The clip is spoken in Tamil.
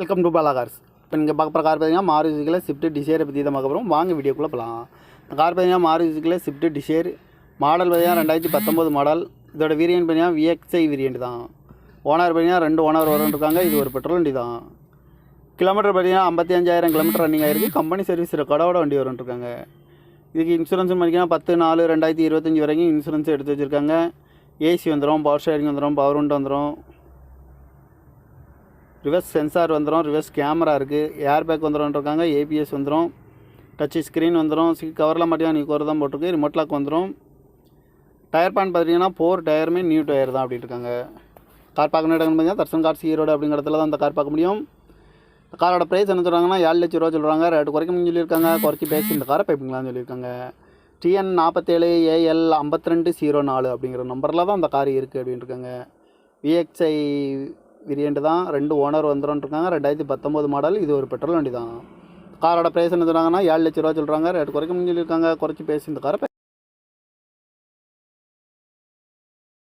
வெல்கம் டு பாலா கார்ஸ் இப்போ நீங்கள் பார்க்க போகிற கார் பார்த்தீங்கன்னா மாறு சுசுக்கியில் ஸ்விஃப்ட் டிசைரை பற்றி தான் பார்க்க போகிறோம் வாங்க வீடியோக்குள்ளே போகலாம் இந்த கார் பார்த்தீங்கன்னா மாறு சுசுக்கியில் ஸ்விஃப்ட் டிசைர் மாடல் பார்த்தீங்கன்னா ரெண்டாயிரத்தி பத்தொம்போது மாடல் இதோட வேரியன்ட் பார்த்தீங்கன்னா விஎக்ஸ்ஐ வேரியன்ட் தான். ஓனர் பார்த்தீங்கன்னா ரெண்டு ஓனர் வரும்னு இருக்காங்க. இது ஒரு பெட்ரோல் வண்டி தான். கிலோமீட்டர் பார்த்தீங்கன்னா ஐம்பத்தி அஞ்சாயிரம் கிலோமீட்டர் ரன்னிங் ஆயிருக்கு கம்பெனி சர்வீஸ் ரெக்கார்டோட வண்டி வரும் இருக்காங்க. இதுக்கு இன்சூரன்ஸ் பார்த்தீங்கன்னா பத்து நாலு ரெண்டாயிரத்தி இருபத்தஞ்சி வரைக்கும் இன்சூரன்ஸ் எடுத்து வச்சுருக்காங்க. ஏசி வந்துடும் பவர் ஷேரிங் வந்துடும் பவர் உண்டு வந்துடும் ரிவர்ஸ் சென்சார் வந்துடும் ரிவர்ஸ் கேமரா இருக்குது ஏர் பேக் வந்துடும் ஏபிஎஸ் வந்துடும் டச்சு ஸ்க்ரீன் வந்துடும் சி கவரில் மட்டும் நீ கோர் தான் போட்டிருக்கு ரிமோட் லாக் வந்துடும் டயர் பேன் பார்த்தீங்கன்னா ஃபோர் டயருமே நியூ டயர் தான் அப்படின்னு இருக்காங்க. கார் பார்க்கணும் இடம்னு பார்த்தீங்கன்னா தர்சன் கார்ஸ் ஈரோடு அப்படிங்கிற இடத்துல தான் அந்த கார் பார்க்க முடியும். இந்த காரோட ப்ரைஸ் என்ன சொல்கிறாங்கன்னா ஏழு லட்ச ரூபா சொல்கிறாங்க ரேட்டு குறைக்கணும்னு சொல்லியிருக்காங்க. குறைச்சி பேசி இந்த காரை பைப்பிங்களான்னு சொல்லியிருக்காங்க. டிஎன் நாற்பத்தேழு ஏஎல் ஐம்பத்தி ரெண்டு ஜீரோ நாலு அப்படிங்கிற நம்பரில் தான் அந்த கார் இருக்குது அப்படின்ட்டுருக்காங்க விஎக்ஸ்ஐ வேரியண்ட் தான். ரெண்டு ஓனர் வந்துடும் இருக்காங்க ரெண்டாயிரத்தி பத்தொம்போது மாடல் இது ஒரு பெட்ரோல் வண்டி தான் காரோட ப்ரைஸ் என்ன சொன்னாங்கன்னா ஏழு லட்ச ரூபா சொல்கிறாங்க ரேட் குறைக்க முடிஞ்சிருக்காங்க குறைச்சி பேசி இந்த காரை